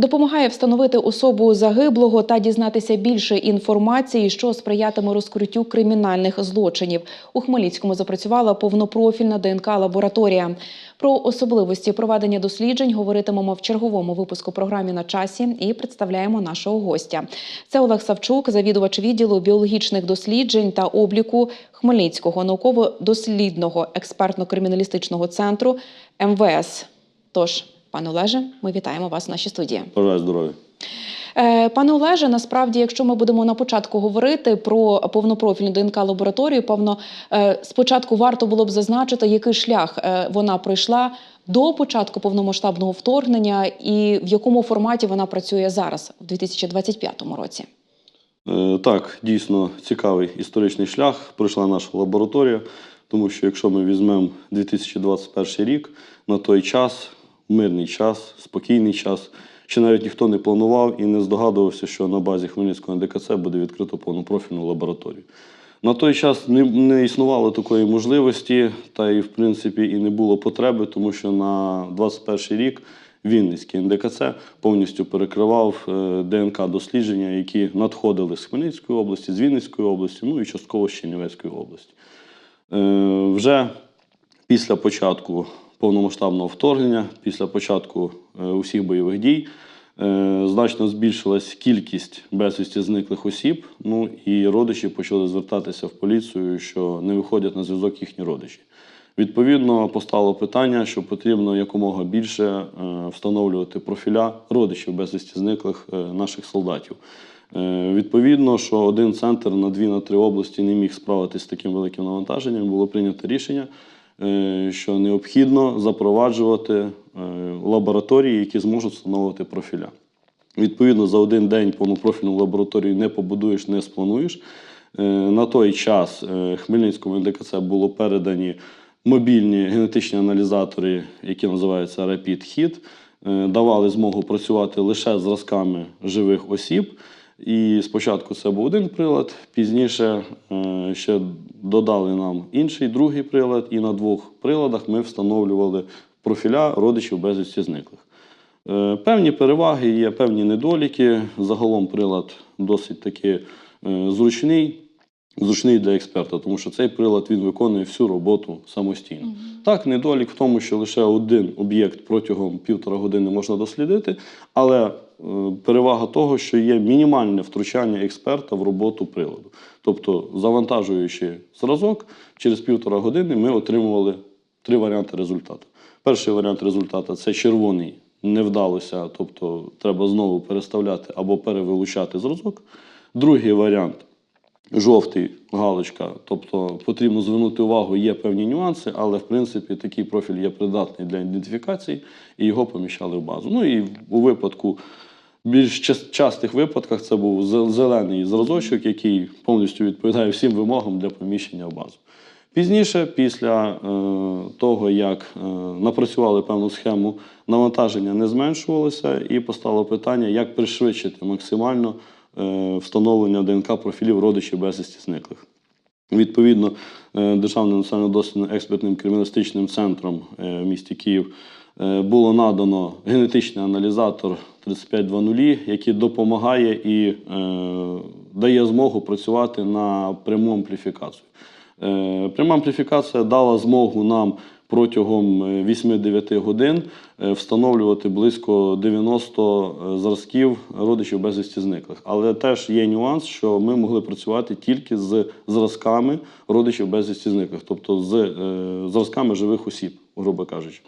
Допомагає встановити особу загиблого та дізнатися більше інформації, що сприятиме розкриттю кримінальних злочинів. У Хмельницькому запрацювала повнопрофільна ДНК-лабораторія. Про особливості проведення досліджень говоритимемо в черговому випуску програмі на часі і представляємо нашого гостя. Це Олег Савчук, завідувач відділу біологічних досліджень та обліку Хмельницького науково-дослідного експертно-криміналістичного центру МВС. Тож, пане Олеже, ми вітаємо вас в нашій студії. Бажаю здоров'я. Е, Пане Олеже, насправді, якщо ми будемо на початку говорити про повнопрофільну ДНК лабораторію, певно, е, спочатку варто було б зазначити, який шлях е, вона пройшла до початку повномасштабного вторгнення і в якому форматі вона працює зараз, в 2025 році. Так, дійсно цікавий історичний шлях пройшла наша лабораторія, тому що якщо ми візьмемо 2021 рік, на той час, мирний час, спокійний час, ще навіть ніхто не планував і не здогадувався, що на базі Хмельницького НДКЦ буде відкрито повнопрофільну лабораторію. На той час не, не існувало такої можливості, та і в принципі і не було потреби, тому що на 21 рік Вінницький НДКЦ повністю перекривав е, ДНК-дослідження, які надходили з Хмельницької області, з Вінницької області, ну і частково з Чернівецької області. Е, Вже після початку повномасштабного вторгнення, після початку е, усіх бойових дій, е, значно збільшилась кількість безвісті зниклих осіб. Ну і родичі почали звертатися в поліцію, що не виходять на зв'язок їхні родичі. Відповідно, постало питання, що потрібно якомога більше е, встановлювати профіля родичів безвісті зниклих наших солдатів. Відповідно, що один центр на дві на три області не міг справитися з таким великим навантаженням, було прийнято рішення, що необхідно запроваджувати е, лабораторії, які зможуть встановлювати профіля. Відповідно, за один день повнопрофільну лабораторію не побудуєш, не сплануєш. Е, На той час е, Хмельницькому НДКЦ було передані мобільні генетичні аналізатори, які називаються Rapid Hit, е, давали змогу працювати лише зразками живих осіб. І спочатку це був один прилад, пізніше е, ще додали нам інший другий прилад, і на двох приладах ми встановлювали профіля родичів безвісті зниклих. Е, Певні переваги є, певні недоліки. Загалом прилад досить таки е, зручний, зручний для експерта, тому що цей прилад він виконує всю роботу самостійно. Так, недолік в тому, що лише один об'єкт протягом півтора години можна дослідити, але перевага того, що є мінімальне втручання експерта в роботу приладу. Тобто, завантажуючи зразок, через півтора години ми отримували три варіанти результату. Перший варіант результату це червоний, не вдалося, тобто треба знову переставляти або перевилучати зразок. Другий варіант жовтий галочка, тобто потрібно звернути увагу, є певні нюанси, але в принципі такий профіль є придатний для ідентифікації і його поміщали в базу. Ну і у випадку. Більш частих випадках це був зелений зразочок, який повністю відповідає всім вимогам для поміщення в базу. Пізніше, після е, того, як е, напрацювали певну схему, навантаження не зменшувалося, і постало питання, як пришвидшити максимально е, встановлення ДНК профілів родичів безвісті зниклих. Відповідно, Державним національно дослідним експертним криміналістичним центром в місті Київ було надано генетичний аналізатор 3520, який допомагає і е, дає змогу працювати на пряму ампліфікацію. Е, Пряма ампліфікація дала змогу нам протягом е, 8-9 годин е, встановлювати близько 90 зразків родичів безвісті зниклих. Але теж є нюанс, що ми могли працювати тільки з зразками родичів безвісті зниклих, тобто з е, зразками живих осіб, грубо кажучи.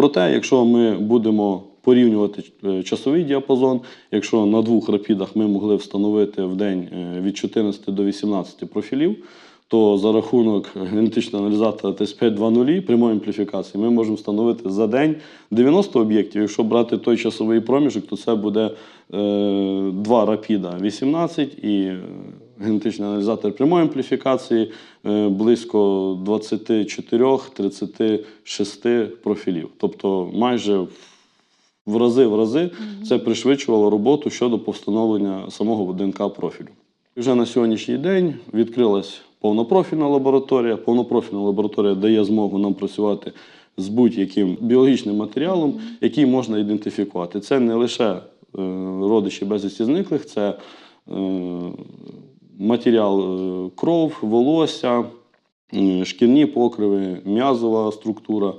Проте, якщо ми будемо порівнювати е, часовий діапазон, якщо на двох рапідах ми могли встановити в день е, від 14 до 18 профілів, то за рахунок генетичного аналізатора ТС520 прямої ампліфікації ми можемо встановити за день 90 об'єктів. Якщо брати той часовий проміжок, то це буде е, два рапіда 18 і е, генетичний аналізатор прямої ампліфікації е, близько 24-36 профілів. Тобто майже в- рази в рази це пришвидшувало роботу щодо повстановлення самого ДНК профілю. Вже на сьогоднішній день відкрилась повнопрофільна лабораторія. Повнопрофільна лабораторія дає змогу нам працювати з будь-яким біологічним матеріалом, який можна ідентифікувати. Це не лише е, родичі безвісті зниклих, це е, матеріал е, кров, волосся, шкірні покриви, м'язова структура,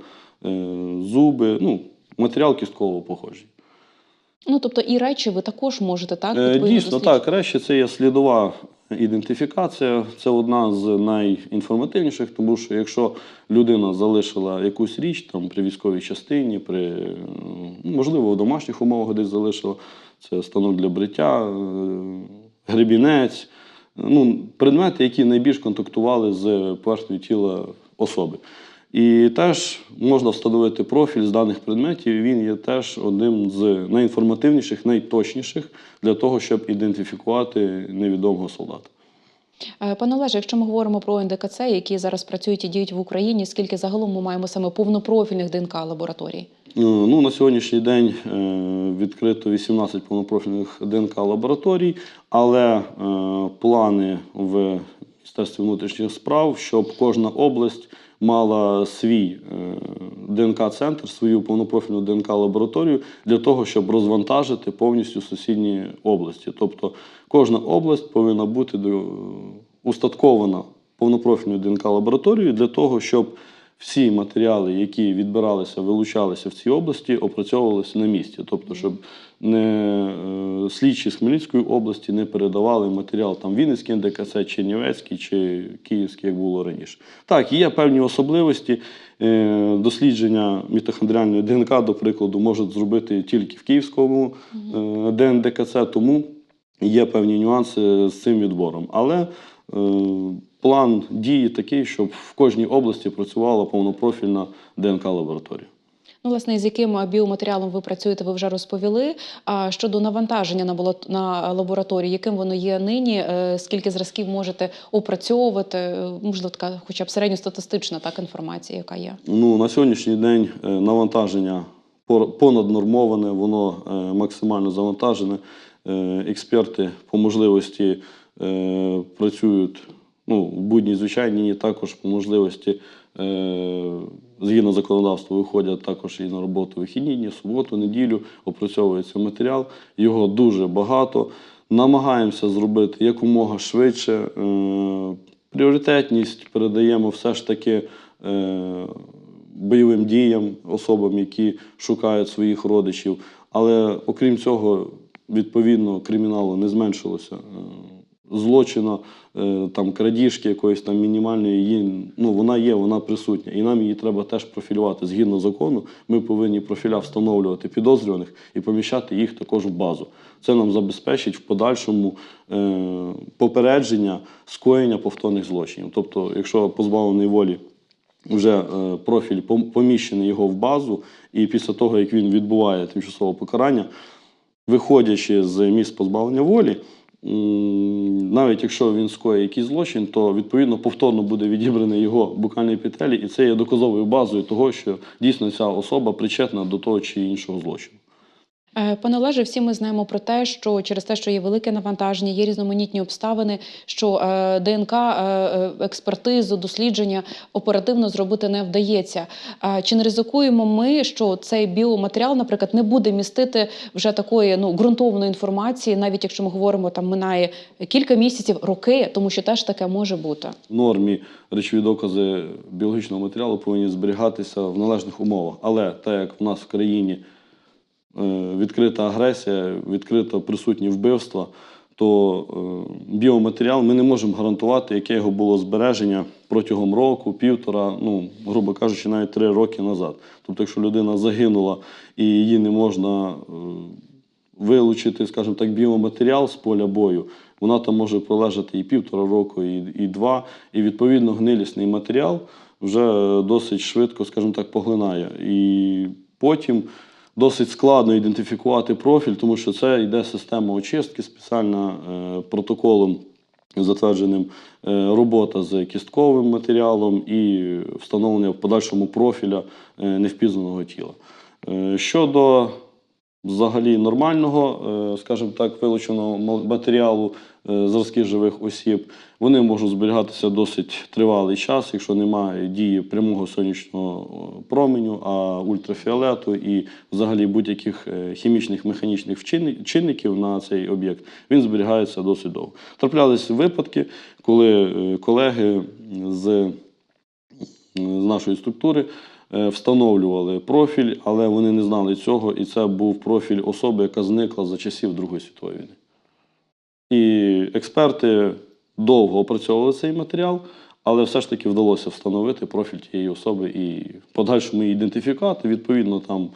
е, зуби, ну, матеріал кісткового походження. Ну тобто і речі ви також можете так Е, Дійсно, так. Речі це є слідова ідентифікація. Це одна з найінформативніших, тому що якщо людина залишила якусь річ там при військовій частині, при е, можливо в домашніх умовах десь залишила, це станок для бриття, е, гребінець, ну, предмети, які найбільш контактували з поверхнею тіла особи. І теж можна встановити профіль з даних предметів. Він є теж одним з найінформативніших, найточніших для того, щоб ідентифікувати невідомого солдата. Е, Пане Олеже, якщо ми говоримо про НДКЦ, які зараз працюють і діють в Україні, скільки загалом ми маємо саме повнопрофільних ДНК лабораторій? Е, Ну, на сьогоднішній день е, відкрито 18 повнопрофільних ДНК лабораторій, але плани в Міністерстві внутрішніх справ, щоб кожна область мала свій е, ДНК-центр, свою повнопрофільну ДНК-лабораторію для того, щоб розвантажити повністю сусідні області. Тобто кожна область повинна бути устаткована повнопрофільною ДНК-лабораторією для того, щоб всі матеріали, які відбиралися, вилучалися в цій області, опрацьовувалися на місці. Тобто, щоб не е, слідчі з Хмельницької області не передавали матеріал там Вінницький НДКЦ, Чернівецький чи Київський, як було раніше. Так, є певні особливості. Е, Дослідження мітохондріальної ДНК, до прикладу, можуть зробити тільки в Київському е, ДНДКЦ, тому є певні нюанси з цим відбором. Але е, план дії такий, щоб в кожній області працювала повнопрофільна ДНК-лабораторія. Ну, власне, з яким біоматеріалом ви працюєте, ви вже розповіли. А щодо навантаження на було- на лабораторії, яким воно є нині, е, скільки зразків можете опрацьовувати? Е, Можливо, така, хоча б середньостатистична так інформація, яка є. Ну, на сьогоднішній день е, навантаження понаднормоване, воно максимально завантажене. Експерти по можливості працюють ну, в будні звичайні, також по можливості згідно законодавства виходять також і на роботу вихідні дні, суботу, неділю, опрацьовується матеріал. Його дуже багато. Намагаємося зробити якомога швидше. Е, Пріоритетність передаємо все ж таки е, бойовим діям, особам, які шукають своїх родичів. Але окрім цього, відповідно, криміналу не зменшилося. Злочина, е, там крадіжки якоїсь там мінімальної, її, ну, вона є, вона присутня. І нам її треба теж профілювати. Згідно закону, ми повинні профіля встановлювати підозрюваних і поміщати їх також в базу. Це нам забезпечить в подальшому е, попередження скоєння повторних злочинів. Тобто, якщо позбавлений волі вже е, профіль поміщений його в базу, і після того, як він відбуває тимчасове покарання, виходячи з місць позбавлення волі, навіть якщо він скоє якийсь злочин, то відповідно повторно буде відібраний його букальний епітелій, і це є доказовою базою того, що дійсно ця особа причетна до того чи іншого злочину. Е, Пане Олеже, всі ми знаємо про те, що через те, що є велике навантаження, є різноманітні обставини, що е, ДНК, е, експертизу, дослідження оперативно зробити не вдається. Чи не ризикуємо ми, що цей біоматеріал, наприклад, не буде містити вже такої ну ґрунтовної інформації, навіть якщо ми говоримо, там минає кілька місяців, роки, тому що теж таке може бути. В нормі речові докази біологічного матеріалу повинні зберігатися в належних умовах. Але так як в нас в країні відкрита агресія, відкрито присутні вбивства, то е, біоматеріал ми не можемо гарантувати, яке його було збереження протягом року, півтора, ну, грубо кажучи, навіть три роки назад. Тобто, якщо людина загинула і її не можна е, вилучити, скажімо так, біоматеріал з поля бою, вона там може пролежати і півтора року, і, і два. І відповідно гнилісний матеріал вже досить швидко, скажімо так, поглинає. І потім досить складно ідентифікувати профіль, тому що це йде система очистки, спеціальна е, протоколом. Затвердженим е, робота з кістковим матеріалом і встановлення в подальшому профіля е, невпізнаного тіла. Щодо взагалі нормального, е, скажімо так, вилученого ма- матеріалу е, зразки живих осіб. Вони можуть зберігатися досить тривалий час, якщо немає дії прямого сонячного е, променю, а ультрафіолету і взагалі будь-яких хімічних механічних чинників на цей об'єкт, він зберігається досить довго. Траплялися випадки, коли колеги з з нашої структури встановлювали профіль, але вони не знали цього, і це був профіль особи, яка зникла за часів Другої світової війни. І експерти довго опрацьовували цей матеріал, але все ж таки вдалося встановити профіль тієї особи і подальшому її ідентифікувати. Відповідно, там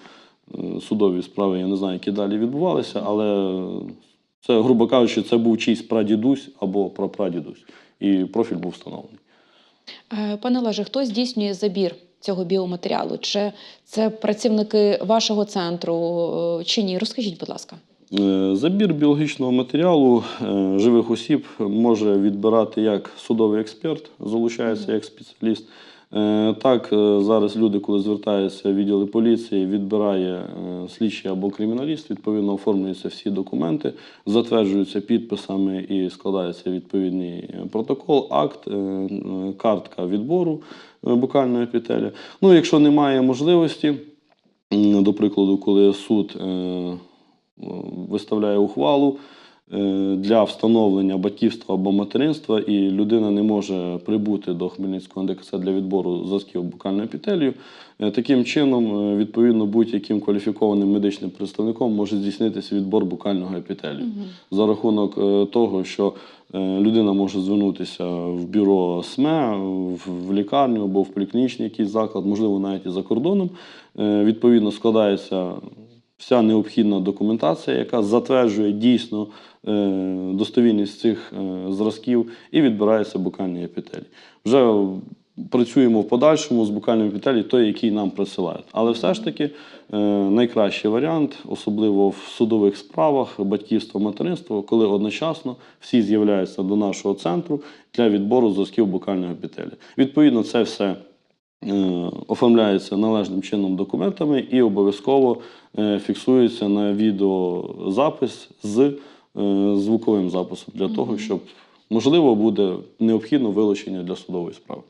е, судові справи, я не знаю, які далі відбувалися, але це, грубо кажучи, це був чийсь прадідусь або прапрадідусь. І профіль був встановлений. Е, Пане Олеже, хто здійснює забір цього біоматеріалу? Чи це працівники вашого центру е, чи ні? Розкажіть, будь ласка. Е, Забір біологічного матеріалу е, живих осіб може відбирати як судовий експерт, залучається як спеціаліст. Е, Так, е, зараз люди, коли звертаються в відділи поліції, відбирає е, слідчий або криміналіст, відповідно оформлюються всі документи, затверджуються підписами і складається відповідний протокол, акт, картка відбору букальної епітелія. Ну, якщо немає можливості, до прикладу, коли суд виставляє ухвалу для встановлення батьківства або материнства, і людина не може прибути до Хмельницького НДКЦ для відбору зразків букальної епітелію. Е, Таким чином, е, відповідно, будь-яким кваліфікованим медичним представником може здійснитися відбор букального епітелію за рахунок е, того, що е, людина може звернутися в бюро СМЕ, в, лікарню або в поліклінічний якийсь заклад, можливо, навіть і за кордоном. Е, Відповідно, складається вся необхідна документація, яка затверджує дійсно е, достовірність цих е, зразків, і відбирається букальний епітелій. Вже працюємо в подальшому з букальним епітелій, той, який нам присилають. Але все ж таки е, найкращий варіант, особливо в судових справах, батьківство, материнство, коли одночасно всі з'являються до нашого центру для відбору зразків букального епітелія. Відповідно, це все е, оформляється належним чином документами і обов'язково е, фіксується на відеозапис з е, звуковим записом для того, щоб можливо буде необхідно вилучення для судової справи.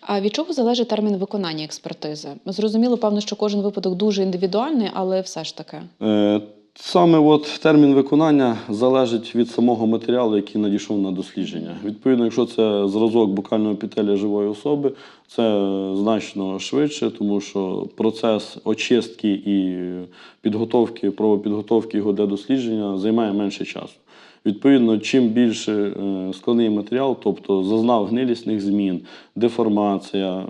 А від чого залежить термін виконання експертизи? Зрозуміло, певно, що кожен випадок дуже індивідуальний, але все ж таки. Е, Саме от термін виконання залежить від самого матеріалу, який надійшов на дослідження. Відповідно, якщо це зразок букального епітелія живої особи, це значно швидше, тому що процес очистки і підготовки, правопідготовки його для дослідження займає менше часу. Відповідно, чим більше е, складний матеріал, тобто зазнав гнилісних змін, деформація, е,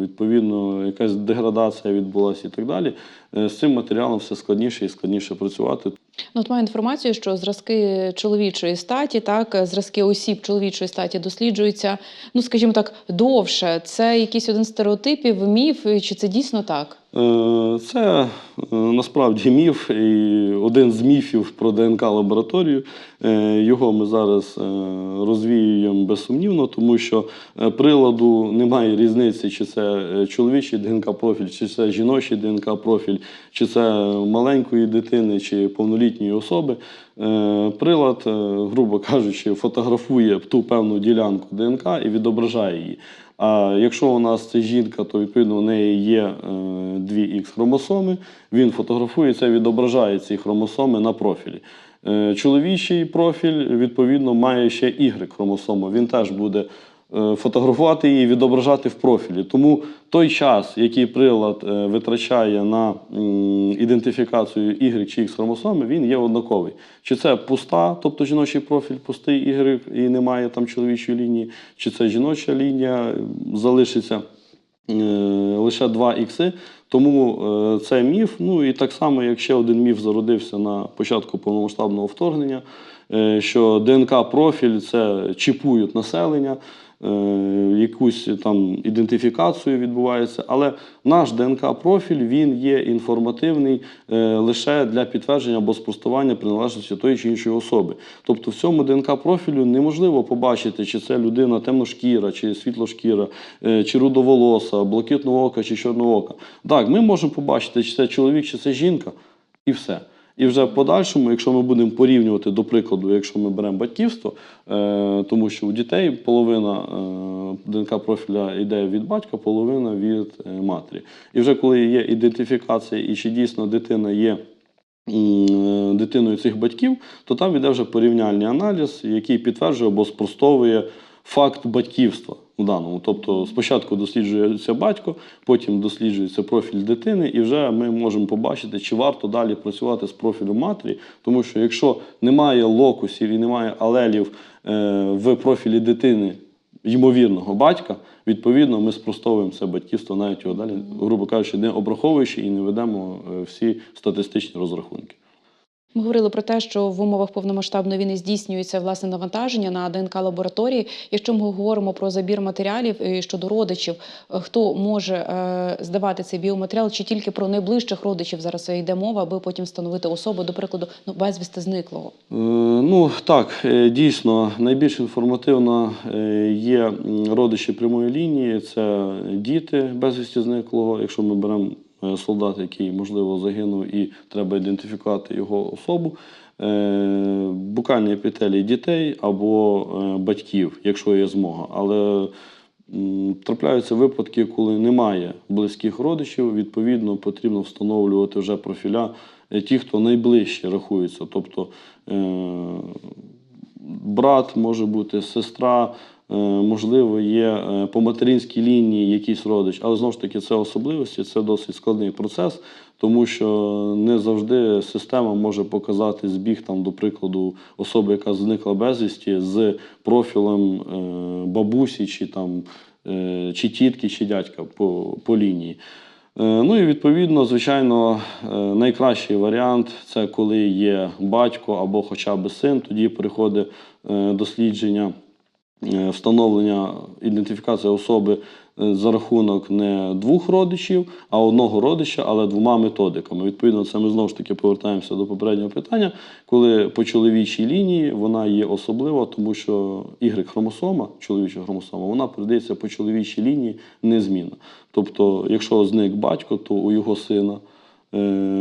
відповідно, якась деградація відбулася і так далі, е, з цим матеріалом все складніше і складніше працювати. Ну, от маю інформацію, що зразки чоловічої статі, так, зразки осіб чоловічої статі досліджуються, ну, скажімо так, довше. Це якийсь один з стереотипів, міф, чи це дійсно так? Е, Це насправді міф і один з міфів про ДНК лабораторію. Е, Його ми зараз розвіюємо безсумнівно, тому що е, приладу немає різниці, чи це е, чоловічий ДНК профіль, чи це жіночий ДНК профіль, чи це маленької дитини, чи повнолітньої особи. Е, Прилад, е, грубо кажучи, фотографує ту певну ділянку ДНК і відображає її. А якщо у нас це жінка, то відповідно у неї є дві х хромосоми. Він фотографує це, відображає ці хромосоми на профілі. Чоловічий профіль відповідно має ще y хромосому. Він теж буде фотографувати її, відображати в профілі. Тому той час, який прилад е, витрачає на ідентифікацію Y чи X хромосоми, він є однаковий. Чи це пуста, тобто жіночий профіль, пустий Y і немає там чоловічої лінії, чи це жіноча лінія е, залишиться е, лише два ікси. Тому е, це міф. Ну і так само, як ще один міф зародився на початку повномасштабного вторгнення, е, що ДНК-профіль це чіпують населення, е, якусь там ідентифікацію відбувається. Але наш ДНК-профіль він є інформативний е, лише для підтвердження або спростування приналежності тої чи іншої особи. Тобто в цьому ДНК-профілю неможливо побачити, чи це людина темношкіра, чи світлошкіра, е, чи рудоволоса, блакитного ока, чи чорного ока. Так, ми можемо побачити, чи це чоловік, чи це жінка. і все. І вже в подальшому, якщо ми будемо порівнювати, до прикладу, якщо ми беремо батьківство, е, тому що у дітей половина е, ДНК профіля йде від батька, половина від е, матері. І вже коли є ідентифікація, і чи дійсно дитина є дитиною цих батьків, то там йде вже порівняльний аналіз, який підтверджує або спростовує факт батьківства в даному. Тобто спочатку досліджується батько, потім досліджується профіль дитини, і вже ми можемо побачити, чи варто далі працювати з профілем матері. Тому що якщо немає локусів і немає алелів е, в профілі дитини ймовірного батька, відповідно, ми спростовуємо це батьківство, навіть його далі, грубо кажучи, не обраховуючи і не ведемо е, всі статистичні розрахунки. Ми говорили про те, що в умовах повномасштабної війни здійснюється власне навантаження на ДНК лабораторії. Якщо ми говоримо про забір матеріалів е, щодо родичів, е, хто може е, здавати цей біоматеріал, чи тільки про найближчих родичів зараз йде мова, аби потім встановити особу, до прикладу, ну безвісти зниклого. Ну так, дійсно, найбільш інформативно є родичі прямої лінії, це діти безвісті зниклого. Якщо ми беремо солдат, який можливо загинув, і треба ідентифікувати його особу. Е, Букальні епітелії дітей або е, батьків, якщо є змога. Але трапляються випадки, коли немає близьких родичів, відповідно потрібно встановлювати вже профіля е, ті, хто найближче рахується. Тобто е, брат може бути, сестра, е, можливо, є е, по материнській лінії якийсь родич, але знову ж таки це особливості, це досить складний процес, тому що не завжди система може показати збіг, там, до прикладу, особи, яка зникла безвісті, з профілем е, бабусі чи там. е, Чи тітки, чи дядька по, по лінії. Е, Ну і відповідно, звичайно, е, найкращий варіант це коли є батько або хоча б син. Тоді приходить е, дослідження, е, встановлення, ідентифікація особи е, за рахунок не двох родичів, а одного родича, але двома методиками. Відповідно, це ми знову ж таки повертаємося до попереднього питання, коли по чоловічій лінії вона є особлива, тому що Y-хромосома, чоловіча хромосома, вона передається по чоловічій лінії незмінна. Тобто, якщо зник батько, то у його сина, е,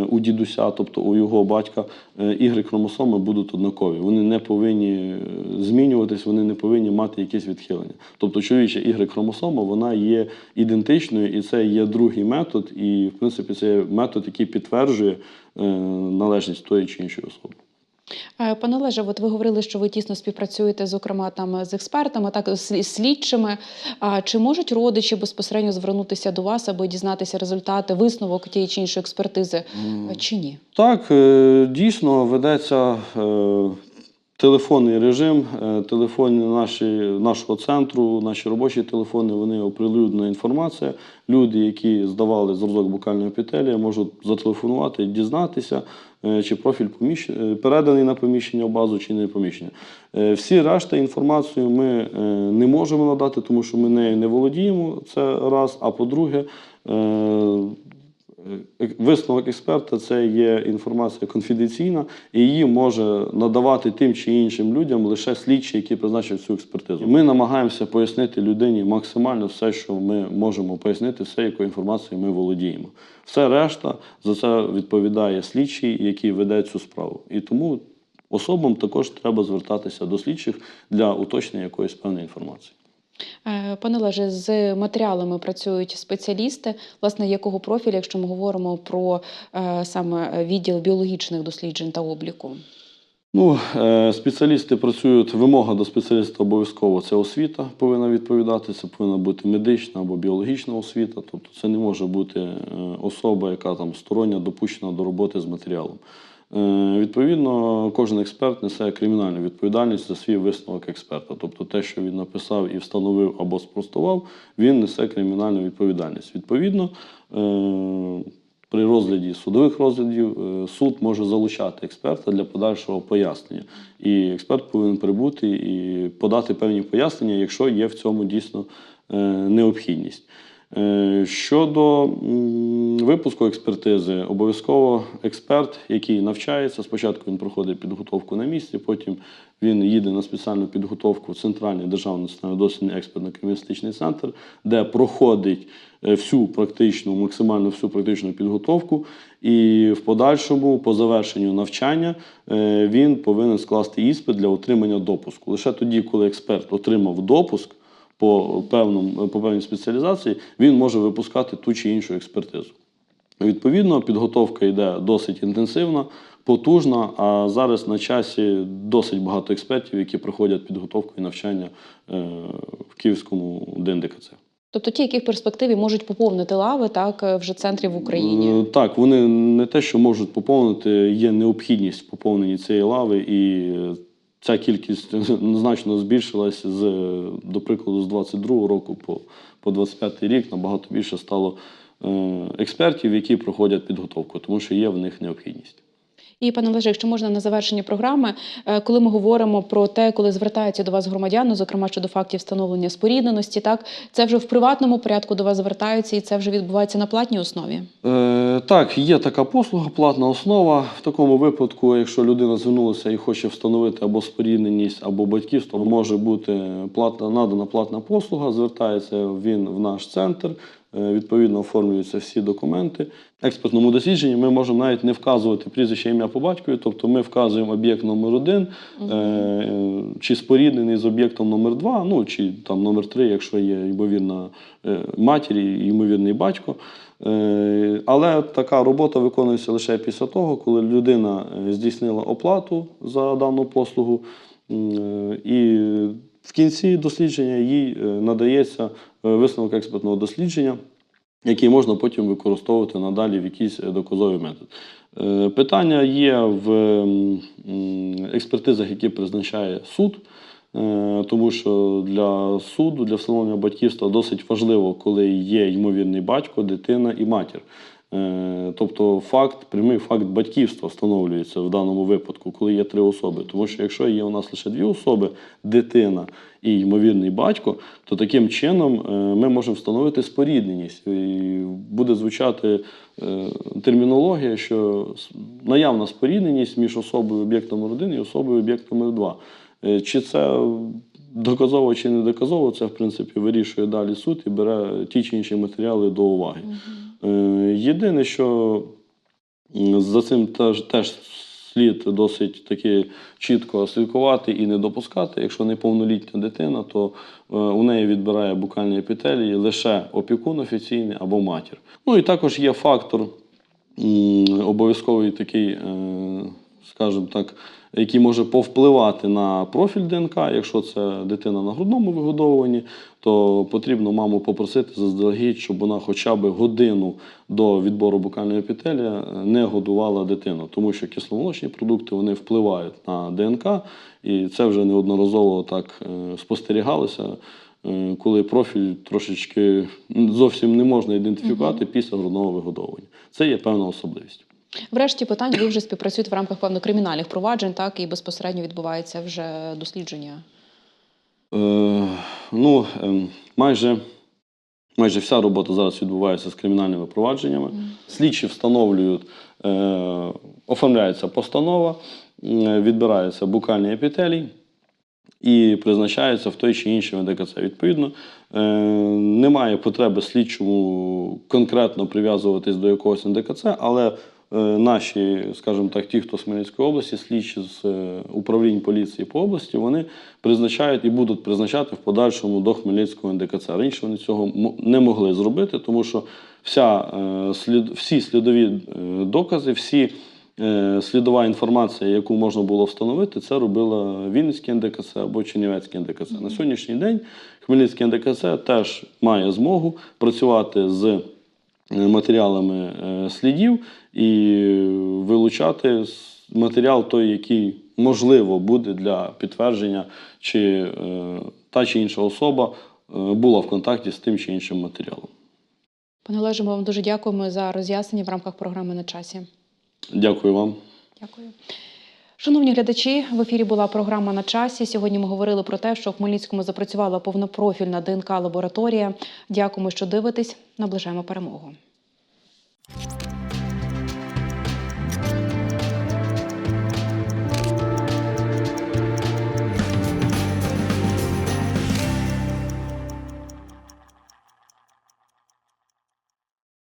у дідуся, тобто у його батька, е, Y-хромосоми будуть однакові. Вони не повинні е, змінюватись, вони не повинні мати якісь відхилення. Тобто чоловіча ігри хромосома вона є ідентичною, і це є другий метод, і в принципі це метод, який підтверджує е, належність тої чи іншої особи. Е, Пане Олеже, от ви говорили, що ви тісно співпрацюєте, зокрема там з експертами, так з слідчими. А чи можуть родичі безпосередньо звернутися до вас, аби дізнатися результати висновок тієї чи іншої експертизи, чи ні? Так, е, дійсно ведеться е, телефонний режим, е, телефони наші, нашого центру, наші робочі телефони, вони оприлюднена інформація. Люди, які здавали зразок букальної епітелія, можуть зателефонувати, дізнатися, е, чи профіль поміщ... е, переданий на поміщення в базу, чи не поміщення. Всі решта інформацію ми не можемо надати, тому що ми нею не володіємо. Це раз. А по-друге, Висновок експерта це є інформація конфіденційна, і її може надавати тим чи іншим людям лише слідчі, які призначив цю експертизу. Ми намагаємося пояснити людині максимально все, що ми можемо пояснити, все, якою інформацією ми володіємо. Все решта за це відповідає слідчий, який веде цю справу. І тому особам також треба звертатися до слідчих для уточнення якоїсь певної інформації. Е, Пане Олеже, з матеріалами працюють спеціалісти, власне, якого профілю, якщо ми говоримо про е, саме відділ біологічних досліджень та обліку? Ну, е, спеціалісти працюють, вимога до спеціаліста обов'язково це освіта повинна відповідати, це повинна бути медична або біологічна освіта. Тобто це не може бути особа, яка там стороння допущена до роботи з матеріалом. Е, Відповідно, кожен експерт несе кримінальну відповідальність за свій висновок експерта. Тобто те, що він написав і встановив або спростував, він несе кримінальну відповідальність. Відповідно, е, при розгляді судових розглядів е, суд може залучати експерта для подальшого пояснення. І експерт повинен прибути і подати певні пояснення, якщо є в цьому дійсно необхідність. Е, Щодо випуску експертизи, обов'язково експерт, який навчається, спочатку він проходить підготовку на місці, потім він їде на спеціальну підготовку в Центральний державний дослідний експертно-криміналістичний центр, де проходить е, всю практичну, максимально всю практичну підготовку. І в подальшому, по завершенню навчання, е, він повинен скласти іспит для отримання допуску. Лише тоді, коли експерт отримав допуск по, певному, по певній спеціалізації, він може випускати ту чи іншу експертизу. Відповідно, підготовка йде досить інтенсивна, потужна, а зараз на часі досить багато експертів, які проходять підготовку і навчання е, в Київському ДНДКЦ. Тобто ті, які в перспективі можуть поповнити лави, так е, вже центрів в Україні. Е, Так, вони не те, що можуть поповнити, є необхідність в поповненні цієї лави, і ця кількість значно збільшилася з, до прикладу, з 22 року по, по 25 рік набагато більше стало е, експертів, які проходять підготовку, тому що є в них необхідність. І пане Олеже, якщо можна на завершення програми, е, коли ми говоримо про те, коли звертаються до вас громадяни, зокрема щодо фактів встановлення спорідненості, так це вже в приватному порядку до вас звертаються, і це вже відбувається на платній основі. Е, так, є така послуга, платна основа. В такому випадку, якщо людина звернулася і хоче встановити або спорідненість, або батьківство, може бути платна, надана платна послуга. Звертається він в наш центр. Е, Відповідно, оформлюються всі документи. В експертному дослідженні ми можемо навіть не вказувати прізвище ім'я по батькові, тобто ми вказуємо об'єкт номер один, е, чи споріднений з об'єктом номер два, ну чи там номер три, якщо є ймовірна е, матір і ймовірний батько. Але така робота виконується лише після того, коли людина здійснила оплату за дану послугу, і в кінці дослідження їй е, надається е, висновок експертного дослідження, який можна потім використовувати надалі в якийсь е, доказовий метод. Питання є в експертизах, які призначає суд. Тому що для суду, для встановлення батьківства досить важливо, коли є ймовірний батько, дитина і матір. Е, Тобто факт, прямий факт батьківства встановлюється в даному випадку, коли є три особи. Тому що якщо є у нас лише дві особи, дитина і ймовірний батько, то таким чином е, ми можемо встановити спорідненість. І буде звучати е, термінологія, що наявна спорідненість між особою об'єкт номер 1 і особою об'єкт номер 2. Е, Чи це доказово чи не доказово, це в принципі вирішує далі суд і бере ті чи інші матеріали до уваги. Е, Єдине, що за цим теж, теж слід досить таки чітко слідкувати і не допускати. Якщо неповнолітня дитина, то е, у неї відбирає букальні епітелії лише опікун офіційний або матір. Ну і також є фактор обов'язковий такий, е, скажімо так, який може повпливати на профіль ДНК. Якщо це дитина на грудному вигодовуванні, то потрібно маму попросити заздалегідь, щоб вона хоча б годину до відбору букальної епітелія не годувала дитину, тому що кисломолочні продукти вони впливають на ДНК, і це вже неодноразово так е, спостерігалося. е, Коли профіль трошечки зовсім не можна ідентифікувати після грудного вигодовування. Це є певна особливість. Врешті питань ви вже співпрацюєте в рамках певно кримінальних проваджень, так і безпосередньо відбувається вже дослідження. Е, ну, ем, майже, майже вся робота зараз відбувається з кримінальними провадженнями. Слідчі встановлюють, е, оформляється постанова, відбирається букальний епітелій і призначається в той чи інший ВДКЦ. Відповідно, е, немає потреби слідчому конкретно прив'язуватись до якогось НДКЦ, але наші, скажімо так, ті, хто з Хмельницької області, слідчі з е, управлінь поліції по області, вони призначають і будуть призначати в подальшому до Хмельницького НДКЦ. Раніше вони цього не могли зробити, тому що вся, е, всі слідові е, докази, всі е, слідова інформація, яку можна було встановити, це робила Вінницький НДКЦ або Чернівецький НДКЦ. На сьогоднішній день Хмельницький НДКЦ теж має змогу працювати з е, матеріалами е, слідів і вилучати матеріал той, який можливо буде для підтвердження, чи е, та чи інша особа е, була в контакті з тим чи іншим матеріалом. Пане Олеже, ми вам дуже дякуємо за роз'яснення в рамках програми на часі. Дякую вам. Дякую. Шановні глядачі, в ефірі була програма на часі. Сьогодні ми говорили про те, що в Хмельницькому запрацювала повнопрофільна ДНК лабораторія. Дякуємо, що дивитесь. Наближаємо перемогу.